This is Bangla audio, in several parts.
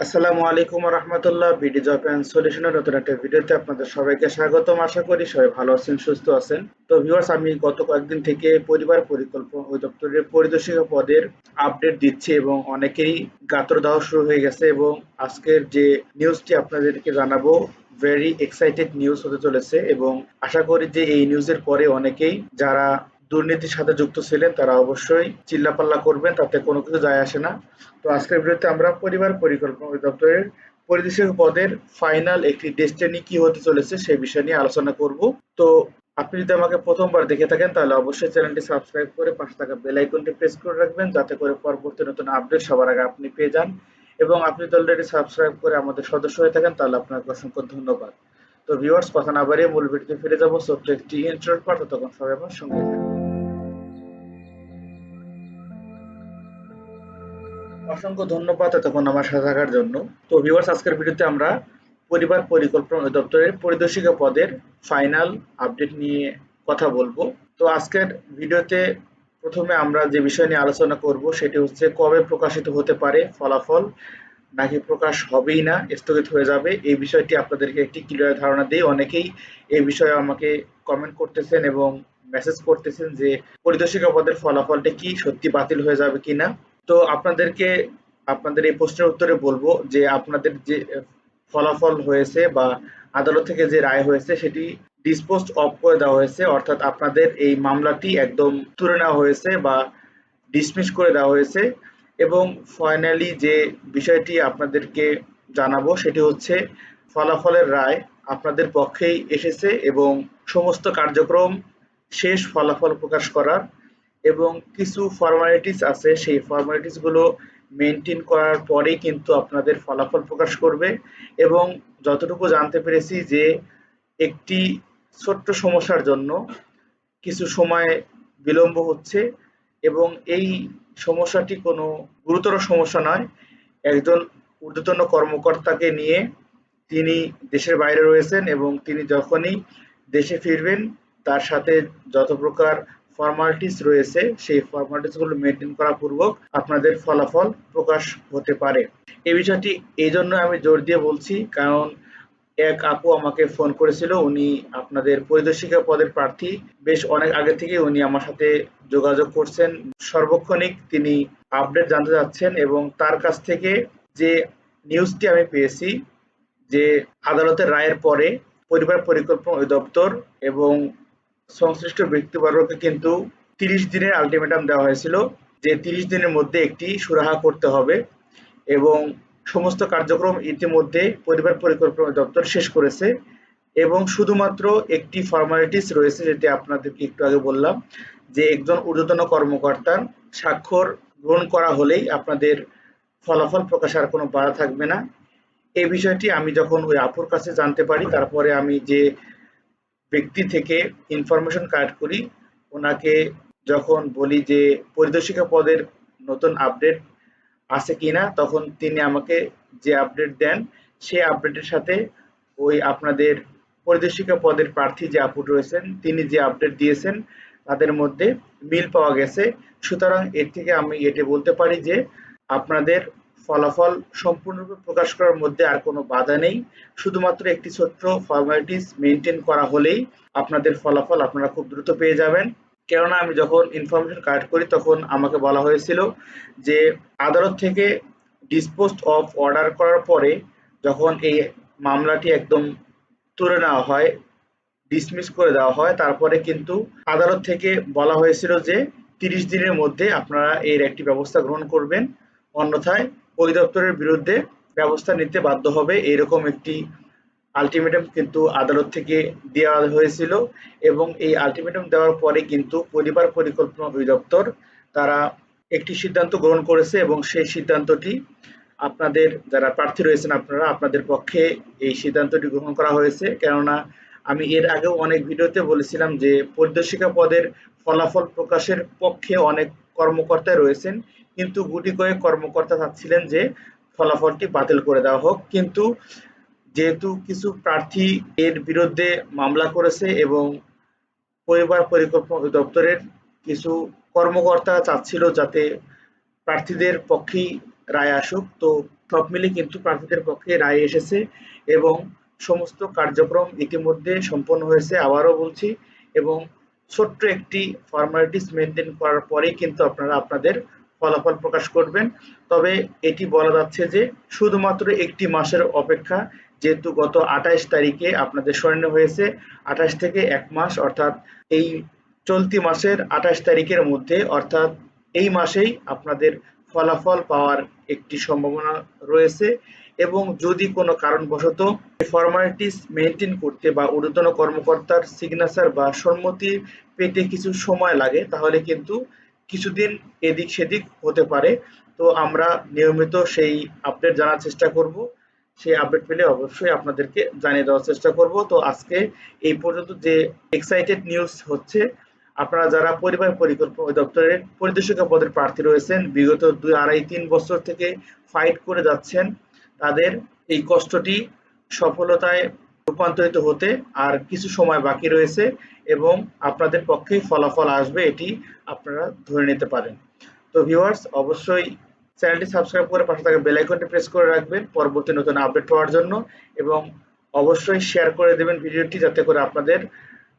আসসালামু আলাইকুম রহমতুল্লাহ বিডি জব অ্যান্ড সলিউশনের নতুন একটা ভিডিওতে আপনাদের সবাইকে স্বাগতম। আশা করি সবাই ভালো আছেন, সুস্থ আছেন। তো ভিউয়ার্স আমি গত কয়েকদিন থেকে পরিবার পরিকল্পনা অধিদপ্তরের পরিদর্শিকা পদের আপডেট দিচ্ছি এবং অনেকেরই গাতর শুরু হয়ে গেছে এবং আজকের যে নিউজটি আপনাদেরকে জানাব ভেরি এক্সাইটেড নিউজ হতে চলেছে এবং আশা করি যে এই নিউজের পরে অনেকেই যারা দুর্নীতির সাথে যুক্ত ছিলেন, তারা অবশ্যই চিল্লাপাল্লা করবেন তাতে কোনো কিছু যায় আসে না। তো আজকের ভিডিওতে আমরা পরিবার পরিকল্পনা অধিদপ্তরের পরিদর্শক পদের ফাইনাল একটি ডেস্টিনি কি হতে চলেছে সেই বিষয় নিয়ে আলোচনা করব। তো আপনি যদি আমাকে প্রথমবার দেখে থাকেন, তাহলে অবশ্যই চ্যানেলটি সাবস্ক্রাইব করে পাশে থাকা বেল আইকনটি প্রেস করে রাখবেন, যাতে করে পরবর্তী নতুন আপডেট সবার আগে আপনি পেয়ে যান। এবং আপনি যদি অলরেডি সাবস্ক্রাইব করে আমাদের সদস্য হয়ে থাকেন, তাহলে আপনাকে অসংখ্য ধন্যবাদ। তো ভিউয়ার্স কথা না বাড়িয়ে মূল ভিডিওতে ফিরে যাব। ছোট্ট একটি ইন্টারভিউ ততক্ষণ সবাই আমার সঙ্গে থাকবেন অসংখ্য ধন্যবাদ এতক্ষণ আমার সাথে থাকার জন্য। তো ভিউয়ার্স আজকের ভিডিওতে আমরা পরিবার পরিকল্পনা অধিদপ্তরের পরিদর্শিকা পদের ফাইনাল আপডেট নিয়ে কথা বলব। তো আজকের ভিডিওতে প্রথমে আমরা যে বিষয় নিয়ে আলোচনা করব, সেটি হচ্ছে কবে প্রকাশিত হতে পারে, ফলাফল নাকি প্রকাশ হবেই না, স্থগিত হয়ে যাবে। এই বিষয়টি আপনাদেরকে একটি ক্লিয়ার ধারণা দিই অনেকেই এই বিষয়ে আমাকে কমেন্ট করতেছেন এবং মেসেজ করতেছেন যে পরিদর্শিকা পদের ফলাফলটা কি, সত্যি বাতিল হয়ে যাবে কিনা। তো আপনাদেরকে, আপনাদের এই প্রশ্নের উত্তরে বলব যে আপনাদের যে ফলাফল হয়েছে বা আদালত থেকে যে রায় হয়েছে সেটি ডিসপোজ অফ করে দেওয়া হয়েছে, অর্থাৎ আপনাদের এই মামলাটি একদম তুলে নেওয়া হয়েছে বা ডিসমিস করে দেওয়া হয়েছে। এবং ফাইনালি যে বিষয়টি আপনাদেরকে জানাব সেটি হচ্ছে ফলাফলের রায় আপনাদের পক্ষেই এসেছে এবং সমস্ত কার্যক্রম শেষ ফলাফল প্রকাশ করার এবং কিছু ফর্মালিটিস আছে, সেই ফর্মালিটিসগুলো মেনটেন করার পরেই কিন্তু আপনাদের ফলাফল প্রকাশ করবে। এবং যতটুকু জানতে পেরেছি যে একটি ছোট্ট সমস্যার জন্য কিছু সময় বিলম্ব হচ্ছে এবং এই সমস্যাটি কোনো গুরুতর সমস্যা নয়। একজন ঊর্ধ্বতন কর্মকর্তাকে নিয়ে তিনি দেশের বাইরে রয়েছেন এবং তিনি যখনই দেশে ফিরবেন, তার সাথে যত প্রকার ফর্মালিটিস রয়েছে, সেই ফর্মালিটিসগুলো মেনটেন করা পূর্বক আপনাদের ফলাফল প্রকাশ হতে পারে। এই বিষয়টি এই জন্য আমি জোর দিয়ে বলছি, কারণ এক আপু আমাকে ফোন করেছিল, উনি আপনাদের পরিদর্শিকা পদের প্রার্থী। বেশ অনেক আগে থেকে উনি আমার সাথে যোগাযোগ করছেন। সর্বক্ষণিক তিনি আপডেট জানতে চাচ্ছেন এবং তার কাছ থেকে যে নিউজটি আমি পেয়েছি, যে আদালতের রায়ের পরে পরিবার পরিকল্পনা অধিদপ্তর এবং সংশ্লিষ্ট ব্যক্তিবর্গকে কিন্তু তিরিশ দিনের আলটিমেটাম দেওয়া হয়েছিল যে তিরিশ দিনের মধ্যে একটি সুরাহা করতে হবে এবং সমস্ত কার্যক্রম ইতিমধ্যে পরিবার পরিকল্পনা দপ্তর শেষ করেছে এবং শুধুমাত্র একটি ফর্মালিটিস রয়েছে যেটি আপনাদেরকে একটু আগে বললাম, যে একজন ঊর্ধ্বতন কর্মকর্তার স্বাক্ষর গ্রহণ করা হলেই আপনাদের ফলাফল প্রকাশ আর কোনো বাধা থাকবে না। এই বিষয়টি আমি যখন ওই আপুর কাছে জানতে পারি, তারপরে আমি যে ব্যক্তি থেকে ইনফরমেশন কালেক্ট করি, ওনাকে যখন বলি যে পরিদর্শিকা পদের নতুন আপডেট আছে কিনা, তখন তিনি আমাকে যে আপডেট দেন, সেই আপডেটের সাথে ওই আপনাদের পরিদর্শিকা পদের প্রার্থী যে আপুট রয়েছেন, তিনি যে আপডেট দিয়েছেন, তাদের মধ্যে মিল পাওয়া গেছে। সুতরাং এর থেকে আমি এটি বলতে পারি যে আপনাদের ফলাফল সম্পূর্ণরূপে প্রকাশ করার মধ্যে আর কোনো বাধা নেই। শুধুমাত্র একটি ছোট্ট ফর্মালিটিস মেনটেন করা হলেই আপনাদের ফলাফল আপনারা খুব দ্রুত পেয়ে যাবেন। কেননা আমি যখন ইনফরমেশন কালেক্ট করি তখন আমাকে বলা হয়েছিল যে আদালত থেকে ডিসপোজ অফ অর্ডার করার পরে যখন এই মামলাটি একদম তুলে নেওয়া হয় ডিসমিস করে দেওয়া হয়, তারপরে কিন্তু আদালত থেকে বলা হয়েছিল যে তিরিশ দিনের মধ্যে আপনারা এর একটি ব্যবস্থা গ্রহণ করবেন। অন্যথায় অধিদপ্তরের বিরুদ্ধে ব্যবস্থা নিতে বাধ্য হবে। এরকম একটি আলটিমেটাম কিন্তু আদালত থেকে দেওয়া হয়েছিল এবং এই আলটিমেটাম দেওয়ার পরে কিন্তু পরিবার পরিকল্পনা অধিদপ্তর তারা একটি সিদ্ধান্ত গ্রহণ করেছে এবং সেই সিদ্ধান্তটি আপনাদের যারা প্রার্থী রয়েছেন আপনারা আপনাদের পক্ষে এই সিদ্ধান্তটি গ্রহণ করা হয়েছে। কেননা আমি এর আগেও অনেক ভিডিওতে বলেছিলাম যে পরিদর্শিকা পদের ফলাফল প্রকাশের পক্ষে অনেক কর্মকর্তা রয়েছেন, কিন্তু গুটি কয়েক কর্মকর্তা চাচ্ছিলেন যে ফলাফলটি বাতিল করে দেওয়া হোক। কিন্তু যেহেতু কিছু প্রার্থী এর বিরুদ্ধে মামলা করেছে এবং পরিবার পরিকল্পনা দপ্তরের কিছু কর্মকর্তা চাচ্ছিল যাতে প্রার্থীদের পক্ষেই রায় আসুক, তো সব মিলে কিন্তু প্রার্থীদের পক্ষে রায় এসেছে এবং সমস্ত কার্যক্রম ইতিমধ্যে সম্পন্ন হয়েছে আবারও বলছি এবং ছোট্ট একটি ফর্মালিটিস মেনটেন করার পরেই কিন্তু আপনারা আপনাদের ফলাফল প্রকাশ করবেন। তবে এটি বলা যাচ্ছে যে, শুধুমাত্র একটি মাসের অপেক্ষা, যেহেতু গত আঠাশ তারিখে আপনাদের স্বর্ণ হয়েছে আঠাশ থেকে এক মাস, অর্থাৎ এই চলতি মাসের আঠাশ তারিখের মধ্যে, অর্থাৎ এই মাসেই আপনাদের ফলাফল পাওয়ার একটি সম্ভাবনা রয়েছে। এবং যদি কোনো কারণবশত ফর্মালিটিস মেনটেন করতে বা ঊর্ধ্বতন কর্মকর্তার সিগনেচার বা সম্মতি পেতে কিছু সময় লাগে, তাহলে কিন্তু কিছুদিন এদিক সেদিক হতে পারে। তো আমরা নিয়মিত সেই আপডেট জানার চেষ্টা করব। সেই আপডেট পেলে অবশ্যই আপনাদেরকে জানিয়ে দেওয়ার চেষ্টা করব। তো আজকে এই পর্যন্ত যে এক্সাইটেড নিউজ হচ্ছে, আপনারা যারা পরিবার পরিকল্পনা অধিদপ্তরের পরিদর্শক পদের প্রার্থী রয়েছেন, বিগত দুই আড়াই তিন বছর থেকে ফাইট করে যাচ্ছেন তাদের এই কষ্টটি সফলতায় রূপান্তরিত হতে আর কিছু সময় বাকি রয়েছে এবং আপনাদের পক্ষেই ফলাফল আসবে এটি আপনারা ধরে নিতে পারেন। তো ভিউয়ার্স অবশ্যই চ্যানেলটি সাবস্ক্রাইব করে পাশে থাকা বেল আইকনটি প্রেস করে রাখবেন পরবর্তী নতুন আপডেট পাওয়ার জন্য এবং অবশ্যই শেয়ার করে দেবেন ভিডিওটি যাতে করে আপনাদের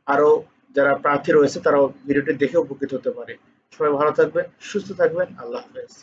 আরও যারা প্রার্থী রয়েছে তারাও ভিডিওটি দেখে উপকৃত হতে পারে। সবাই ভালো থাকবেন, সুস্থ থাকবেন, আল্লাহ হাফেজ।